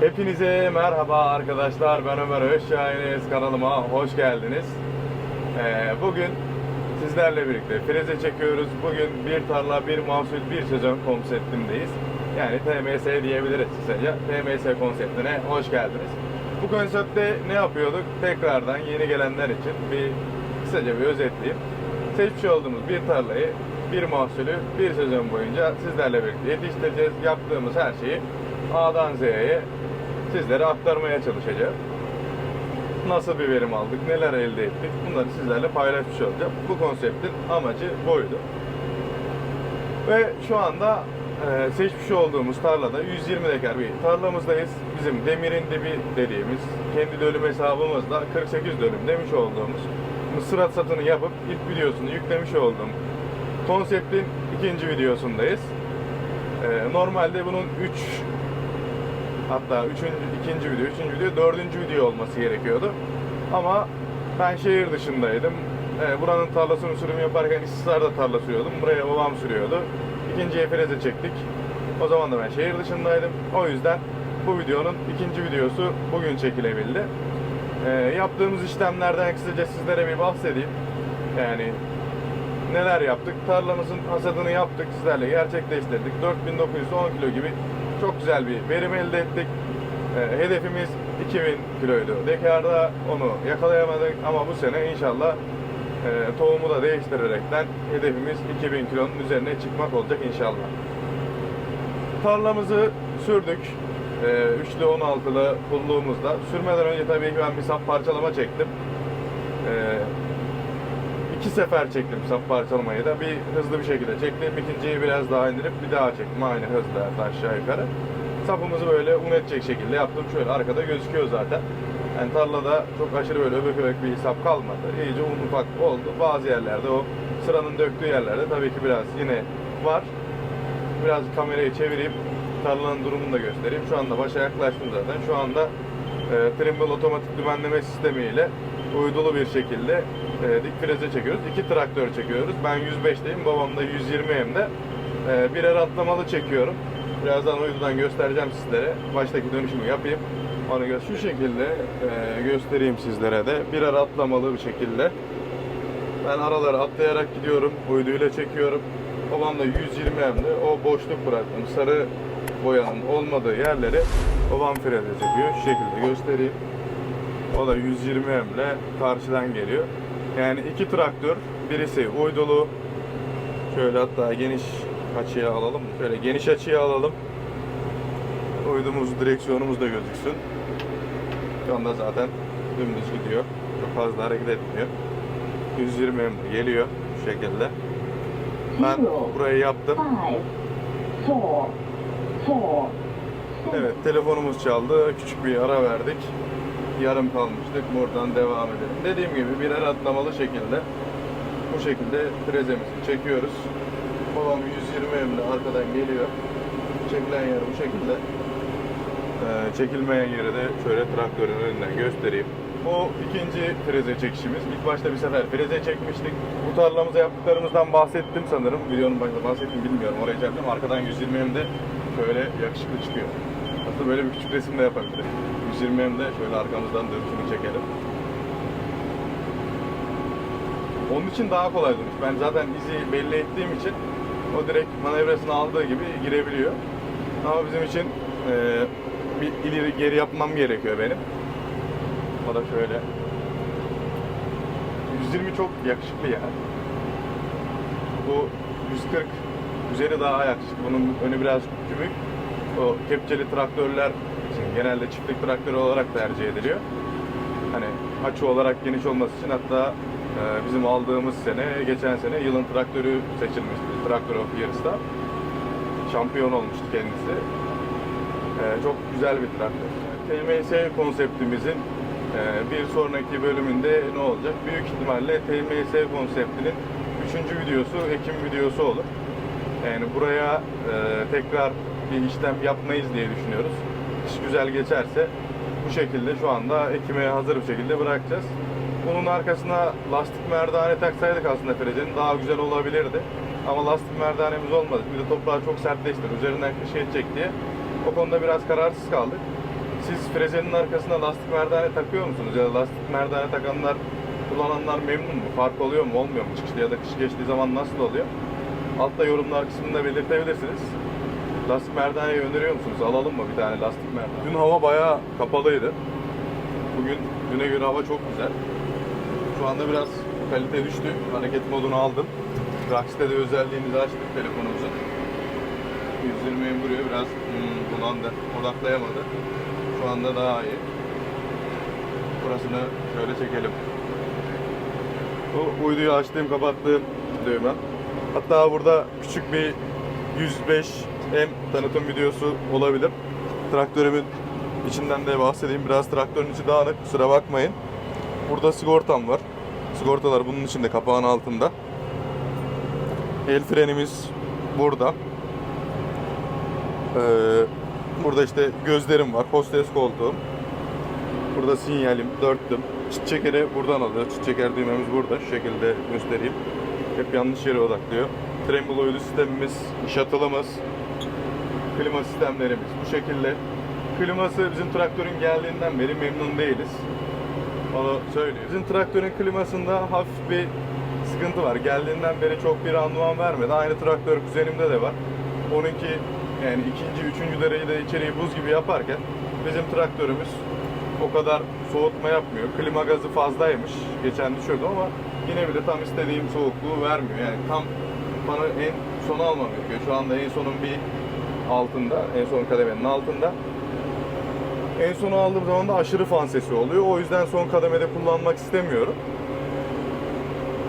Hepinize merhaba arkadaşlar. Ben Ömer Özşahiniz. Kanalıma hoş geldiniz. Ee, bugün sizlerle birlikte freze çekiyoruz. Bugün bir tarla, bir mahsul, bir sezon konseptindeyiz. Yani TMS diyebiliriz kısaca. TMS konseptine hoş geldiniz. Bu konseptte ne yapıyorduk? Tekrardan yeni gelenler için bir kısaca bir özetleyeyim. Seçmiş olduğumuz bir tarlayı, bir mahsulü bir sezon boyunca sizlerle birlikte yetiştireceğiz. Yaptığımız her şeyi A'dan Z'ye sizlere aktarmaya çalışacağım. Nasıl bir verim aldık, neler elde ettik bunları sizlerle paylaşmış olacağım. Bu konseptin amacı buydu. Ve şu anda e, seçmiş olduğumuz tarlada 120 dekar bir tarlamızdayız. Bizim demirin dibi dediğimiz kendi dönüm hesabımızda 48 dönüm demiş olduğumuz mısır satını yapıp ilk videosunu yüklemiş olduğum konseptin ikinci videosundayız. E, normalde bunun 3 hatta üçüncü, ikinci video, üçüncü video, dördüncü video olması gerekiyordu. Ama ben şehir dışındaydım. E, buranın tarlasını sürüm yaparken İstisar'da tarla sürüyordum. Buraya babam sürüyordu. İkinciye freze çektik. O zaman da ben şehir dışındaydım. O yüzden bu videonun ikinci videosu bugün çekilebildi. E, yaptığımız işlemlerden kısaca sizlere bir bahsedeyim. Yani neler yaptık? Tarlamızın hasadını yaptık sizlerle gerçekleştirdik. 4910 kilo gibi çok güzel bir verim elde ettik. E, hedefimiz 2000 kiloydu. Dekarda onu yakalayamadık ama bu sene inşallah e, tohumu da değiştirerekten hedefimiz 2000 kilonun üzerine çıkmak olacak inşallah. Tarlamızı sürdük. E, üçlü 16'lı pulluğumuzda. Sürmeden önce tabii ki ben bir sap parçalama çektim. E, iki sefer çektim sap parçalamayı da. Bir hızlı bir şekilde çektim. İkinciyi biraz daha indirip bir daha çektim. Aynı hızla aşağı yukarı. Sapımızı böyle un edecek şekilde yaptım. Şöyle arkada gözüküyor zaten. Yani tarlada çok aşırı böyle öbek öbek bir sap kalmadı. İyice un ufak oldu. Bazı yerlerde o sıranın döktüğü yerlerde tabii ki biraz yine var. Biraz kamerayı çevireyim. Tarlanın durumunu da göstereyim. Şu anda başa yaklaştım zaten. Şu anda e, Trimble otomatik dümenleme sistemiyle uydulu bir şekilde e, dik freze çekiyoruz. İki traktör çekiyoruz. Ben 105'teyim. Babam da 120 hem de. E, birer atlamalı çekiyorum. Birazdan uydudan göstereceğim sizlere. Baştaki dönüşümü yapayım. Onu gö- şu şekilde e, göstereyim sizlere de. Birer atlamalı bir şekilde. Ben araları atlayarak gidiyorum. Uyduyla çekiyorum. Babam da 120 hem de o boşluk bıraktım. Sarı boyanın olmadığı yerleri babam freze çekiyor. Şu şekilde göstereyim. O da 120 emle karşıdan geliyor. Yani iki traktör, birisi uydulu. Şöyle hatta geniş açıya alalım. Şöyle geniş açıya alalım. Uydumuz, direksiyonumuz da gözüksün. Şu anda zaten dümdüz gidiyor. Çok fazla hareket etmiyor. 120 emle geliyor şu şekilde. Ben burayı yaptım. Evet telefonumuz çaldı. Küçük bir ara verdik. Yarım kalmıştık. Buradan devam edelim. Dediğim gibi birer atlamalı şekilde bu şekilde frezemizi çekiyoruz. Babam 120 emle arkadan geliyor. Çekilen yer bu şekilde. Ee, çekilmeyen yeri de şöyle traktörün önünden göstereyim. Bu ikinci freze çekişimiz. İlk başta bir sefer freze çekmiştik. Bu tarlamıza yaptıklarımızdan bahsettim sanırım. Videonun başında bahsettim bilmiyorum. Oraya çektim. Arkadan 120 emde şöyle yakışıklı çıkıyor. Aslında böyle bir küçük resim de yapabiliriz. 120 emde şöyle arkamızdan dönüşümü çekelim. Onun için daha kolay dönüş. Ben zaten izi belli ettiğim için o direkt manevrasını aldığı gibi girebiliyor. Ama bizim için e, bir ileri geri yapmam gerekiyor benim. O da şöyle. 120 çok yakışıklı yani. Bu 140 üzeri daha yakışıklı. Bunun önü biraz küçük. O kepçeli traktörler genelde çiftlik traktörü olarak tercih ediliyor. Hani açı olarak geniş olması için hatta e, bizim aldığımız sene, geçen sene yılın traktörü seçilmişti. Traktör of Years'ta. Şampiyon olmuştu kendisi. E, çok güzel bir traktör. TMS konseptimizin e, bir sonraki bölümünde ne olacak? Büyük ihtimalle TMS konseptinin 3. videosu, Ekim videosu olur. Yani buraya e, tekrar bir işlem yapmayız diye düşünüyoruz. İş güzel geçerse bu şekilde şu anda ekime hazır bir şekilde bırakacağız. Bunun arkasına lastik merdane taksaydık aslında frezenin daha güzel olabilirdi. Ama lastik merdanemiz olmadı. Bir de toprağı çok sertleştir. Üzerinden kış geçecek diye. O konuda biraz kararsız kaldık. siz frezenin arkasına lastik merdane takıyor musunuz? Ya lastik merdane takanlar, kullananlar memnun mu? Fark oluyor mu, olmuyor mu? Çıkışta ya da kış geçtiği zaman nasıl oluyor? Altta yorumlar kısmında belirtebilirsiniz. Lastik merdaneyi öneriyor musunuz? Alalım mı bir tane lastik merdane? Dün hava bayağı kapalıydı. Bugün düne göre hava çok güzel. Şu anda biraz kalite düştü. Hareket modunu aldım. Rocksteady özelliğimizi açtık telefonumuzun. 120'ye vuruyor biraz hmm, bulandı. Odaklayamadı. Şu anda daha iyi. Burasını şöyle çekelim. Bu uyduyu açtığım kapattığım düğme. Hatta burada küçük bir 105M tanıtım videosu olabilir. Traktörümün içinden de bahsedeyim. Biraz traktörün içi dağınık kusura bakmayın. Burada sigortam var. Sigortalar bunun içinde kapağın altında. El frenimiz burada. Ee, burada işte gözlerim var. Hostes koltuğum. Burada sinyalim, dörtlüm. Çıt çekeri buradan alıyor. Çıt çeker düğmemiz burada. Şu şekilde göstereyim. Hep yanlış yere odaklıyor. Tremolo uydu sistemimiz, shuttle'ımız, klima sistemlerimiz bu şekilde. Kliması bizim traktörün geldiğinden beri memnun değiliz. Onu söyleyeyim. Bizim traktörün klimasında hafif bir sıkıntı var. Geldiğinden beri çok bir anlam vermedi. Aynı traktör kuzenimde de var. Onunki yani ikinci, üçüncü derecede içeriği buz gibi yaparken bizim traktörümüz o kadar soğutma yapmıyor. Klima gazı fazlaymış. Geçen düşüyordu ama yine bile tam istediğim soğukluğu vermiyor. Yani tam bana en sona almam gerekiyor. Şu anda en sonun bir altında, en son kademenin altında. En sonu aldığım zaman da aşırı fan sesi oluyor. O yüzden son kademede kullanmak istemiyorum.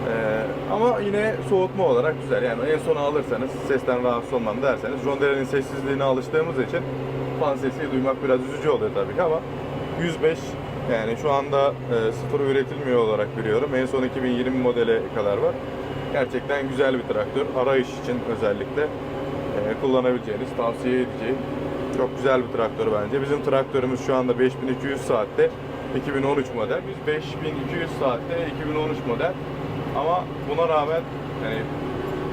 Ee, ama yine soğutma olarak güzel. Yani en sona alırsanız sesten rahatsız olmam derseniz John Deere'nin sessizliğine alıştığımız için fan sesi duymak biraz üzücü oluyor tabii ki ama 105 yani şu anda e, sıfır üretilmiyor olarak biliyorum. En son 2020 modele kadar var. Gerçekten güzel bir traktör. Arayış için özellikle kullanabileceğiniz, tavsiye edeceğim çok güzel bir traktör bence. Bizim traktörümüz şu anda 5200 saatte 2013 model. Biz 5200 saatte 2013 model. Ama buna rağmen hani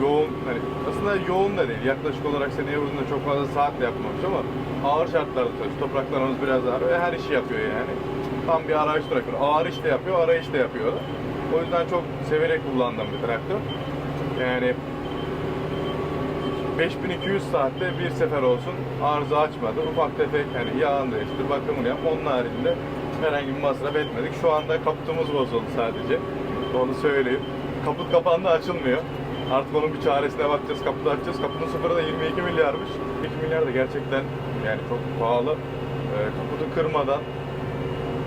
yoğun hani aslında yoğun da değil. Yaklaşık olarak seneye vurduğunda çok fazla saatle yapmamış ama ağır şartlarda çalışıyor. Topraklarımız biraz ağır ve her işi yapıyor yani. Tam bir arayış traktörü. Ağır iş de yapıyor, arayış da yapıyor. O yüzden çok severek kullandığım bir traktör. Yani 5200 saatte bir sefer olsun arıza açmadı. Ufak tefek hani yağını değiştir, bakımını yap. Onun haricinde herhangi bir masraf etmedik. Şu anda kaputumuz bozuldu sadece. Onu söyleyeyim. Kaput kapandı açılmıyor. Artık onun bir çaresine bakacağız. Kaputu açacağız. Kaputun sıfırı da 22 milyarmış. 22 milyar da gerçekten yani çok pahalı. Ee, kaputu kırmadan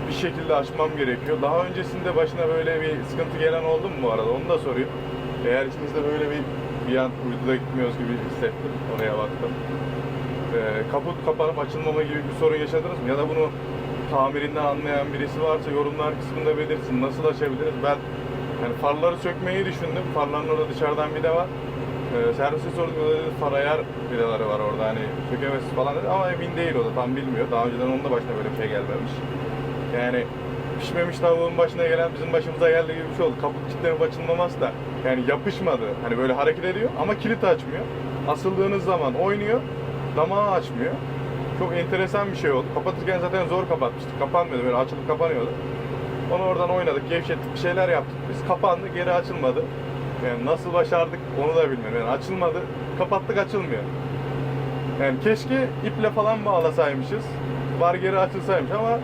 bir şekilde açmam gerekiyor. Daha öncesinde başına böyle bir sıkıntı gelen oldu mu bu arada? Onu da sorayım. Eğer içinizde böyle bir bir an uyduda gitmiyoruz gibi hissettim. Oraya baktım. Ee, kaput kapanıp açılmama gibi bir sorun yaşadınız mı? Ya da bunu tamirinden anlayan birisi varsa yorumlar kısmında belirtsin. Nasıl açabiliriz? Ben yani farları sökmeyi düşündüm. Farların orada dışarıdan bir de var. Ee, servise dedi far ayar vidaları var orada hani sökemezsiniz falan dedi. Ama emin değil o da tam bilmiyor. Daha önceden onun da başına böyle bir şey gelmemiş. Yani pişmemiş tavuğun başına gelen bizim başımıza geldiği gibi bir şey oldu. Kaput kilitlenip açılmaması da yani yapışmadı. Hani böyle hareket ediyor ama kilit açmıyor. Asıldığınız zaman oynuyor, damağı açmıyor. Çok enteresan bir şey oldu. Kapatırken zaten zor kapatmıştık. Kapanmıyordu böyle açılıp kapanıyordu. Onu oradan oynadık, gevşettik, bir şeyler yaptık. Biz kapandı, geri açılmadı. Yani nasıl başardık onu da bilmiyorum. Yani açılmadı, kapattık açılmıyor. Yani keşke iple falan bağlasaymışız. Var geri açılsaymış ama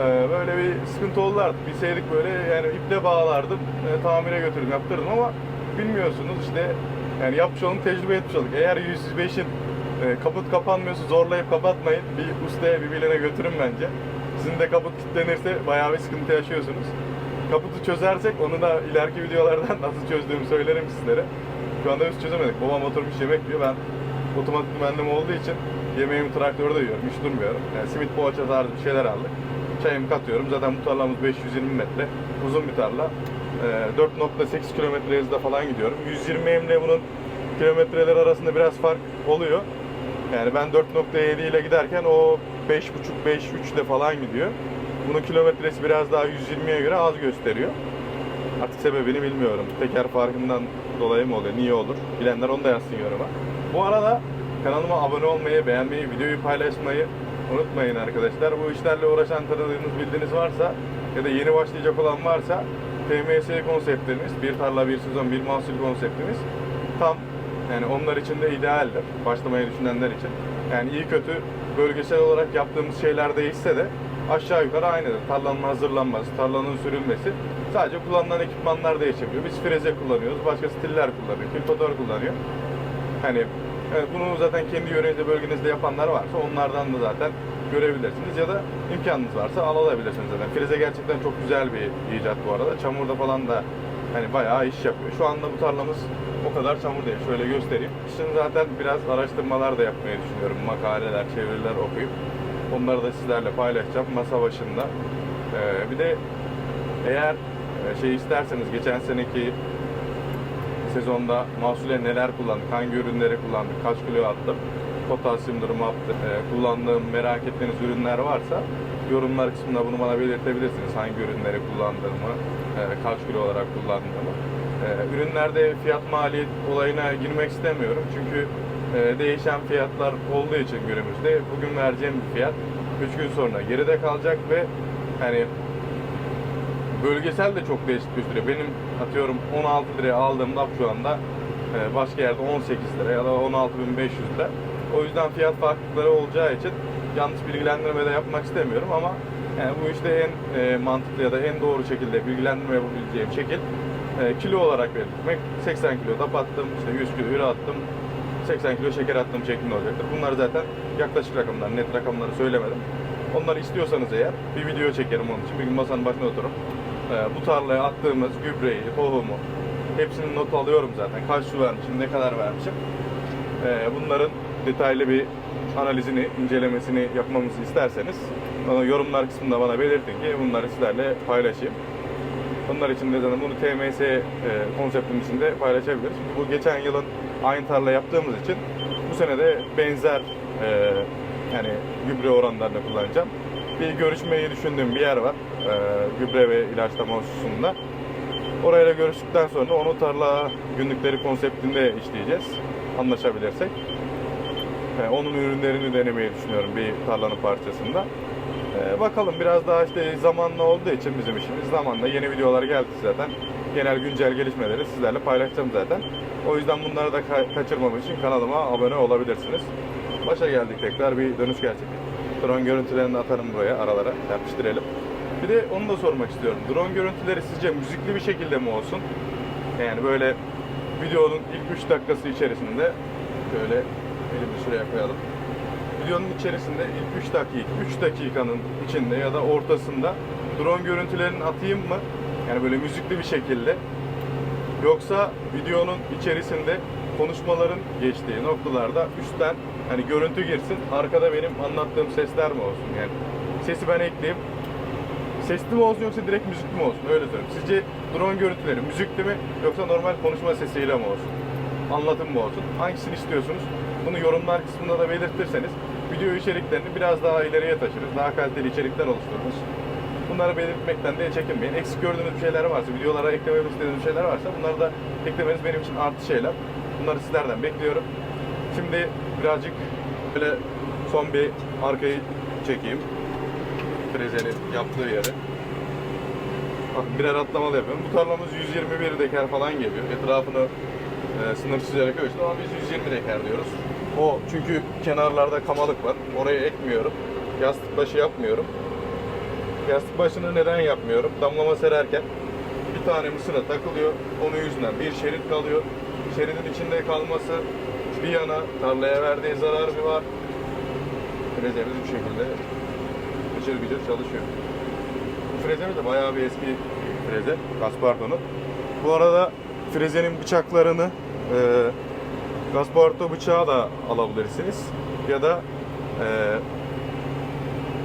ee, böyle bir sıkıntı oldu artık. Bilseydik böyle yani iple bağlardım, e, tamire götürdüm, yaptırdım ama bilmiyorsunuz işte yani yapmış olduk, tecrübe etmiş olduk. Eğer 105'in e, kaput kapanmıyorsa zorlayıp kapatmayın. Bir ustaya, bir bilene götürün bence. Sizin de kaput kilitlenirse bayağı bir sıkıntı yaşıyorsunuz. Kaputu çözersek onu da ileriki videolardan nasıl çözdüğümü söylerim sizlere. Şu anda biz çözemedik. Babam oturmuş yemek yiyor. Ben otomatik mühendim olduğu için yemeğimi traktörde yiyorum. Hiç durmuyorum. Yani simit poğaça tarzı bir şeyler aldık çayımı katıyorum. Zaten bu tarlamız 520 metre. Uzun bir tarla. Ee, 4.8 kilometre hızda falan gidiyorum. 120 emle bunun kilometreler arasında biraz fark oluyor. Yani ben 4.7 ile giderken o 5.5-5.3 ile falan gidiyor. Bunun kilometresi biraz daha 120'ye göre az gösteriyor. Artık sebebini bilmiyorum. Teker farkından dolayı mı oluyor? Niye olur? Bilenler onu da yazsın yoruma. Bu arada kanalıma abone olmayı, beğenmeyi, videoyu paylaşmayı unutmayın arkadaşlar. Bu işlerle uğraşan tanıdığınız bildiğiniz varsa ya da yeni başlayacak olan varsa TMS konseptimiz, bir tarla bir sezon bir mahsul konseptimiz tam yani onlar için de idealdir. Başlamayı düşünenler için. Yani iyi kötü bölgesel olarak yaptığımız şeyler değişse de aşağı yukarı aynıdır. Tarlanın hazırlanması, tarlanın sürülmesi. Sadece kullanılan ekipmanlar değişebiliyor. Biz freze kullanıyoruz, başka stiller kullanıyor, kültivatör kullanıyor. Hani evet, bunu zaten kendi yörenizde, bölgenizde yapanlar varsa onlardan da zaten görebilirsiniz ya da imkanınız varsa alabilirsiniz zaten. Freze gerçekten çok güzel bir icat bu arada. Çamurda falan da hani bayağı iş yapıyor. Şu anda bu tarlamız o kadar çamur değil. Şöyle göstereyim. Şimdi zaten biraz araştırmalar da yapmayı düşünüyorum. Makaleler, çeviriler okuyup onları da sizlerle paylaşacağım masa başında. Ee, bir de eğer e, şey isterseniz geçen seneki sezonda mahsule neler kullandık, hangi ürünleri kullandık, kaç kilo attım, potasyum durumu attım, e, kullandığım merak ettiğiniz ürünler varsa yorumlar kısmında bunu bana belirtebilirsiniz. Hangi ürünleri kullandığımı, e, kaç kilo olarak kullandığımı. E, ürünlerde fiyat maliyet olayına girmek istemiyorum. Çünkü e, değişen fiyatlar olduğu için günümüzde bugün vereceğim fiyat 3 gün sonra geride kalacak ve hani bölgesel de çok değişik gösteriyor. Benim atıyorum 16 liraya aldığım lap şu anda e, başka yerde 18 lira ya da 16.500 lira. O yüzden fiyat farklılıkları olacağı için yanlış bilgilendirme de yapmak istemiyorum ama yani bu işte en e, mantıklı ya da en doğru şekilde bilgilendirme yapabileceğim şekil e, kilo olarak belirtmek. 80 kilo da attım, işte 100 kilo ürün attım, 80 kilo şeker attım şeklinde olacaktır. Bunlar zaten yaklaşık rakamlar, net rakamları söylemedim. Onları istiyorsanız eğer bir video çekerim onun için. Bir gün masanın başına oturup e, bu tarlaya attığımız gübreyi, tohumu hepsinin not alıyorum zaten. Kaç su vermişim, ne kadar vermişim. E, bunların detaylı bir analizini, incelemesini yapmamızı isterseniz yorumlar kısmında bana belirtin ki bunları sizlerle paylaşayım. Onlar için de zaten bunu TMS e, konseptinin içinde paylaşabiliriz. Bu geçen yılın aynı tarla yaptığımız için bu sene de benzer e, yani gübre oranlarını kullanacağım. Bir görüşmeyi düşündüğüm bir yer var. E, gübre ve ilaçlama hususunda. Orayla görüştükten sonra onu tarla günlükleri konseptinde işleyeceğiz. Anlaşabilirsek. E, onun ürünlerini denemeyi düşünüyorum bir tarlanın parçasında. Ee, bakalım biraz daha işte zamanla olduğu için bizim işimiz zamanla yeni videolar geldi zaten. Genel güncel gelişmeleri sizlerle paylaşacağım zaten. O yüzden bunları da ka- kaçırmamak için kanalıma abone olabilirsiniz. Başa geldik tekrar bir dönüş gerçekleştirdik. Drone görüntülerini atarım buraya aralara yapıştıralım. Bir de onu da sormak istiyorum. Drone görüntüleri sizce müzikli bir şekilde mi olsun? Yani böyle videonun ilk 3 dakikası içerisinde şöyle elimi şuraya koyalım videonun içerisinde ilk 3 dakika, 3 dakikanın içinde ya da ortasında drone görüntülerini atayım mı? Yani böyle müzikli bir şekilde. Yoksa videonun içerisinde konuşmaların geçtiği noktalarda üstten hani görüntü girsin, arkada benim anlattığım sesler mi olsun? Yani sesi ben ekleyeyim. Sesli mi olsun yoksa direkt müzikli mi olsun? Öyle söyleyeyim. Sizce drone görüntüleri müzikli mi yoksa normal konuşma sesiyle mi olsun? Anlatım mı olsun? Hangisini istiyorsunuz? Bunu yorumlar kısmında da belirtirseniz video içeriklerini biraz daha ileriye taşırız. Daha kaliteli içerikler oluştururuz. Bunları belirtmekten de çekinmeyin. Eksik gördüğünüz şeyler varsa, videolara eklememi istediğiniz şeyler varsa bunları da eklemeniz benim için artı şeyler. Bunları sizlerden bekliyorum. Şimdi birazcık böyle son bir arkayı çekeyim. Frezenin yaptığı yeri. Bakın birer atlamalı yapıyorum. Bu tarlamız 121 deker falan geliyor. Etrafını e, sınır çizerek ölçtüm ama biz 120 deker diyoruz. O çünkü kenarlarda kamalık var. Oraya ekmiyorum. Yastık başı yapmıyorum. Yastık başını neden yapmıyorum? Damlama sererken bir tane mısıra takılıyor. Onun yüzünden bir şerit kalıyor. Şeridin içinde kalması bir yana tarlaya verdiği zarar bir var. Frezemiz bu şekilde gıcır gıcır çalışıyor. Bu frezemiz de bayağı bir eski freze. Gaspardo'nun. Bu arada frezenin bıçaklarını e, Gaspardo bıçağı da alabilirsiniz. Ya da e,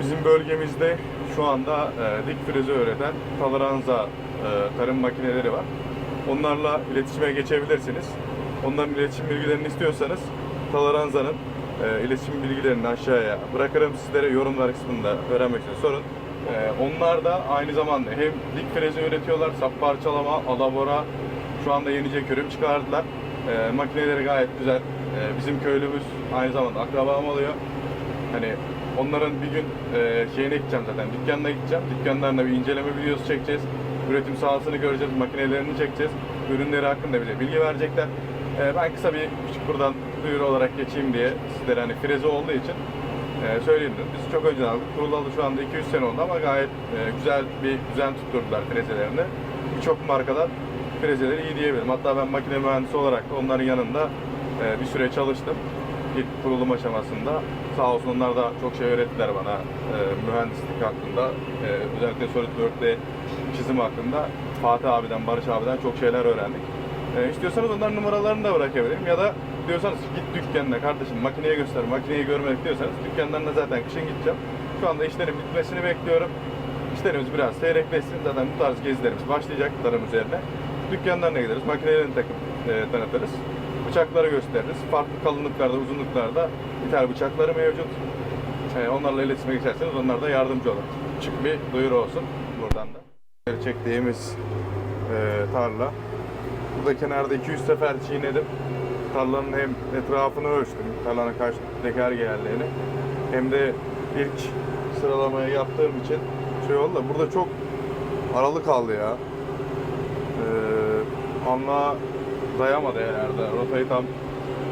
bizim bölgemizde şu anda e, dik freze üreten Talaranza e, tarım makineleri var. Onlarla iletişime geçebilirsiniz. Onların iletişim bilgilerini istiyorsanız Talaranza'nın e, iletişim bilgilerini aşağıya bırakırım sizlere yorumlar kısmında öğrenmek için sorun. E, onlar da aynı zamanda hem dik freze üretiyorlar, sap parçalama, alabora, şu anda yenice ürün çıkardılar. E, makineleri gayet güzel. E, bizim köylümüz aynı zamanda akrabam oluyor. Hani Onların bir gün e, şeyine gideceğim zaten, dükkanına gideceğim. Dükkanlarına bir inceleme videosu çekeceğiz. Üretim sahasını göreceğiz, makinelerini çekeceğiz. Ürünleri hakkında bize bilgi verecekler. E, ben kısa bir küçük buradan duyuru olarak geçeyim diye sizlere hani freze olduğu için e, söyleyeyim. Biz çok önceden aldık. Kurulalı şu anda 200 sene oldu ama gayet e, güzel bir düzen tutturdular frezelerini. Birçok markadan frezeleri iyi diyebilirim. Hatta ben makine mühendisi olarak onların yanında e, bir süre çalıştım. İlk kurulum aşamasında. Sağ olsun onlar da çok şey öğrettiler bana e, mühendislik hakkında. E, özellikle SolidWorks'te çizim hakkında Fatih abiden, Barış abiden çok şeyler öğrendik. E, istiyorsanız onların numaralarını da bırakabilirim. Ya da diyorsanız git dükkanına kardeşim makineyi göster, makineyi görmek diyorsanız dükkanlarına zaten kışın gideceğim. Şu anda işlerin bitmesini bekliyorum. İşlerimiz biraz seyrekleşsin. Zaten bu tarz gezilerimiz başlayacak tarım üzerine. Dükkanlarına gideriz, makinelerini takıp e, tanıtırız. Bıçakları gösteririz. Farklı kalınlıklarda, uzunluklarda ithal bıçakları mevcut. E, onlarla iletişime geçerseniz onlar da yardımcı olur. Küçük bir duyuru olsun buradan da. Çektiğimiz e, tarla. Burada kenarda 200 sefer çiğnedim. Tarlanın hem etrafını ölçtüm, tarlanın kaç dekar geldiğini. Hem de ilk sıralamayı yaptığım için şey oldu da burada çok aralı kaldı ya. Ee, anla dayamadı herhalde. Rotayı tam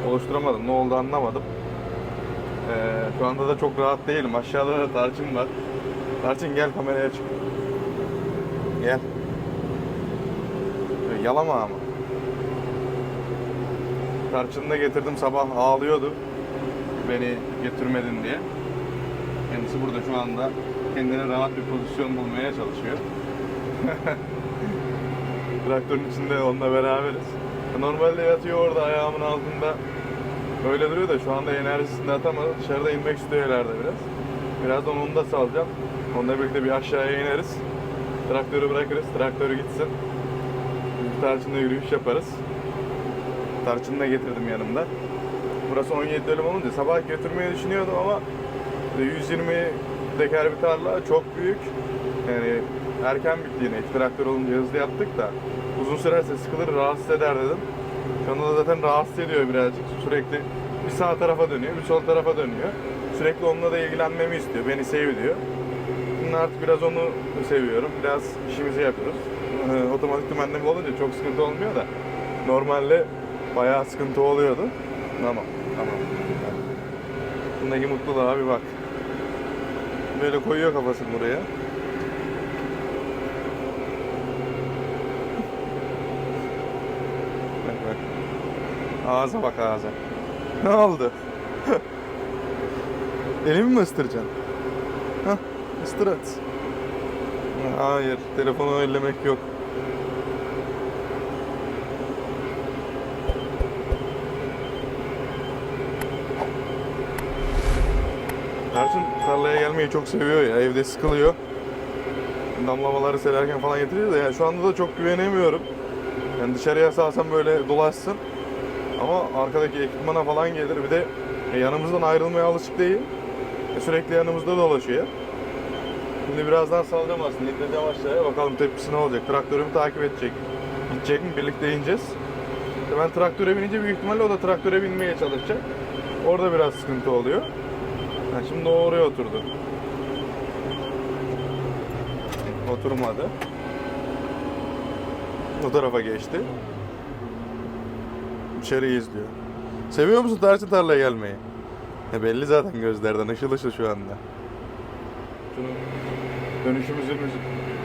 oluşturamadım. Ne oldu anlamadım. Ee, şu anda da çok rahat değilim. Aşağıda da tarçın var. Tarçın gel kameraya çık. Gel. Yalama ama. Tarçını da getirdim sabah ağlıyordu. Beni getirmedin diye. Kendisi burada şu anda kendine rahat bir pozisyon bulmaya çalışıyor. Traktörün içinde onunla beraberiz. Normalde yatıyor orada ayağımın altında. Öyle duruyor da şu anda enerjisini de atamadı. Dışarıda inmek istiyor herhalde biraz. Birazdan onu da salacağım. Onunla birlikte bir aşağıya ineriz. Traktörü bırakırız. Traktörü gitsin. Bir tarçınla yürüyüş yaparız. Tarçını da getirdim yanımda. Burası 17 dönüm olunca sabah götürmeyi düşünüyordum ama 120 dekar bir tarla çok büyük. Yani erken bitti yine. Traktör olunca hızlı yaptık da uzun sürerse sıkılır rahatsız eder dedim. Da zaten rahatsız ediyor birazcık. Sürekli bir sağ tarafa dönüyor, bir sol tarafa dönüyor. Sürekli onunla da ilgilenmemi istiyor. Beni sev diyor. Şimdi artık biraz onu seviyorum. Biraz işimizi yapıyoruz. Ee, Otomatik dümenleme olunca çok sıkıntı olmuyor da normalde bayağı sıkıntı oluyordu. Tamam, tamam. Bundaki mutluluğa bir bak. Böyle koyuyor kafasını buraya. Bak bak. Ağza bak ağza. Ne oldu? Elimi mi ısıtıracaksın? Hah, ısıtır at. Hayır, telefonu ellemek yok. Tarçın tarlaya gelmeyi çok seviyor ya. Evde sıkılıyor. Damlamaları selerken falan getiriyor da yani şu anda da çok güvenemiyorum. Yani dışarıya salsam böyle dolaşsın. Ama arkadaki ekipmana falan gelir. Bir de e, yanımızdan ayrılmaya alışık değil. E, sürekli yanımızda dolaşıyor. Şimdi birazdan salacağım aslında. İndireceğim aşağıya. Bakalım tepkisi ne olacak. Traktörümü takip edecek. Gidecek mi? Birlikte ineceğiz. İşte ben traktöre binince büyük ihtimalle o da traktöre binmeye çalışacak. Orada biraz sıkıntı oluyor. Ha, şimdi oraya oturdu. Oturmadı. O tarafa geçti. İçeriyi izliyor. Seviyor musun tarçın tarlaya gelmeyi? E belli zaten gözlerden ışıl ışıl şu anda. Şunu dönüşümüzü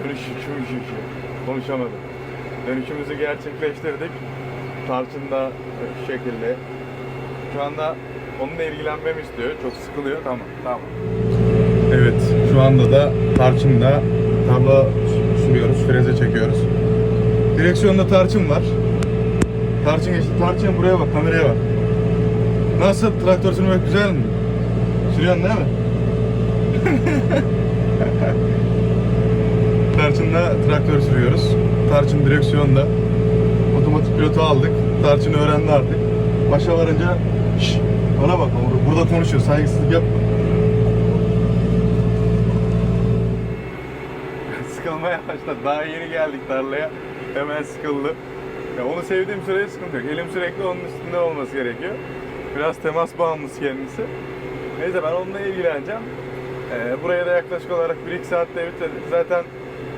dönüşümüzü konuşamadım. Dönüşümüzü gerçekleştirdik. Tarçın da şu şekilde. Şu anda onunla ilgilenmemi istiyor. Çok sıkılıyor. Tamam. Tamam. Evet. Şu anda da tarçınla tarla sürüyoruz. Freze çekiyoruz. Direksiyonda tarçın var. Tarçın geçti. Tarçın buraya bak. Kameraya bak. Nasıl? Traktör sürmek güzel mi? Sürüyorsun değil mi? Tarçın'la traktör sürüyoruz. Tarçın direksiyonda. Otomatik pilotu aldık. Tarçın öğrendi artık. Başa varınca şşş ona bak burada konuşuyor. Saygısızlık yapma. Sıkılmaya başladı. Daha yeni geldik tarlaya. Hemen sıkıldı. Ya onu sevdiğim sürece sıkıntı yok. Elim sürekli onun üstünde olması gerekiyor. Biraz temas bağımlısı kendisi. Neyse ben onunla ilgileneceğim. Ee, buraya da yaklaşık olarak 1-2 saatte bitirdik. Zaten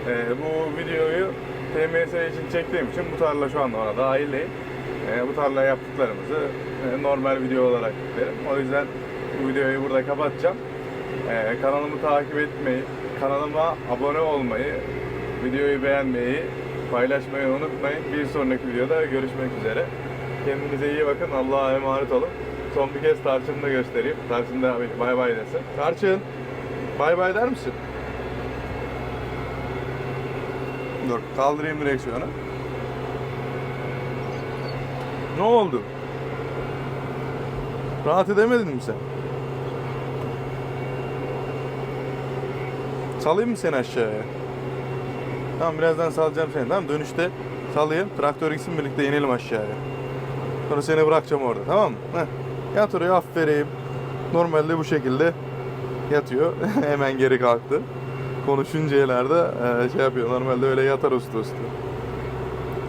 e, bu videoyu TMS için çektiğim için bu tarla şu anda ona dahil değil. E, bu tarla yaptıklarımızı e, normal video olarak yüklerim. O yüzden bu videoyu burada kapatacağım. E, kanalımı takip etmeyi, kanalıma abone olmayı, videoyu beğenmeyi, paylaşmayı unutmayın. Bir sonraki videoda görüşmek üzere. Kendinize iyi bakın. Allah'a emanet olun. Son bir kez Tarçın'ı da göstereyim. Tarçın da bay bay desin. Tarçın, bay bay der misin? Dur, kaldırayım direksiyonu. Ne oldu? Rahat edemedin mi sen? Salayım mı seni aşağıya? Tamam birazdan salacağım seni tamam dönüşte salayım traktör gitsin birlikte inelim aşağıya. Sonra seni bırakacağım orada tamam mı? Yat oraya aferin. Normalde bu şekilde yatıyor. Hemen geri kalktı. Konuşunca ileride e, şey yapıyor. Normalde öyle yatar usta usta.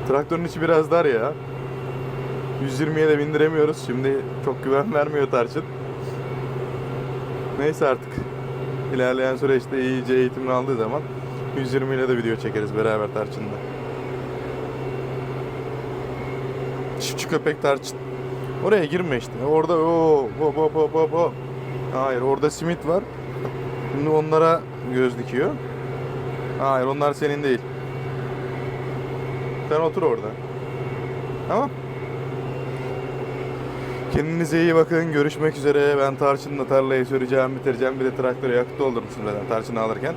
Traktörün içi biraz dar ya. 120'ye de bindiremiyoruz. Şimdi çok güven vermiyor Tarçın. Neyse artık. İlerleyen süreçte iyice eğitimini aldığı zaman 120 ile de video çekeriz beraber Tarçın'la. Çiftçi köpek Tarçın. Oraya girme işte. Orada o hop hop hop hop hop. Hayır orada simit var. Şimdi onlara göz dikiyor. Hayır onlar senin değil. Sen otur orada. Tamam. Kendinize iyi bakın. Görüşmek üzere. Ben Tarçın'la tarlayı süreceğim, bitireceğim. Bir de traktöre yakıt doldurmuşsun zaten Tarçın'ı alırken.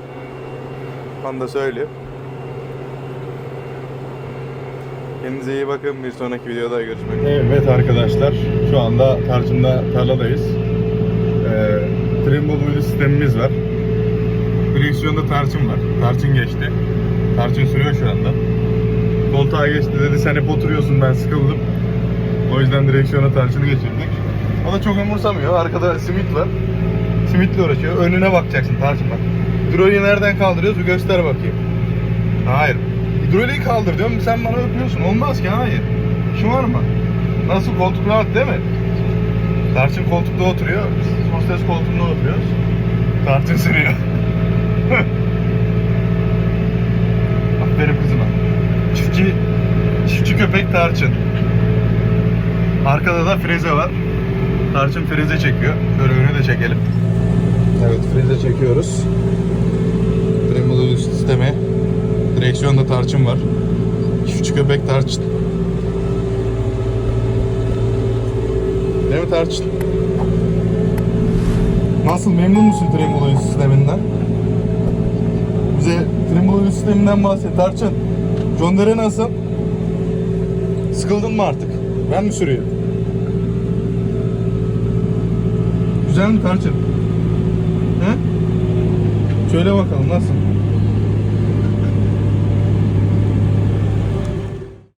Onu da söyleyeyim. Kendinize iyi bakın. Bir sonraki videoda görüşmek üzere. Evet arkadaşlar. Şu anda Tarçın'da tarladayız. Ee, Trimble uydu sistemimiz var. Direksiyonda Tarçın var. Tarçın geçti. Tarçın sürüyor şu anda. Koltuğa geçti dedi sen hep oturuyorsun ben sıkıldım. O yüzden direksiyona tarçını geçirdik. O da çok umursamıyor. Arkada simit var. Simitle uğraşıyor. Önüne bakacaksın tarçın bak. Hidroliği nereden kaldırıyoruz bir göster bakayım. Hayır. Hidroliği kaldır diyorum sen bana öpüyorsun. Olmaz ki hayır. Şu var mı? Nasıl koltuk rahat değil mi? Tarçın koltukta oturuyor. Biz hostes koltuğunda oturuyoruz. Tarçın sürüyor. Aferin kızıma. Çiftçi, çiftçi köpek tarçın. Arkada da freze var. Tarçın freze çekiyor. Şöyle önü de çekelim. Evet freze çekiyoruz. Tremolo sistemi. Direksiyonda tarçın var. Çiftçi köpek tarçın. Değil mi tarçın? Nasıl memnun musun Tremolo sisteminden? Bize Tremolo sisteminden bahset Tarçın. John Deere nasıl? Sıkıldın mı artık? Ben mi sürüyorum? Güzel mi Tarçın? He? Söyle bakalım nasıl?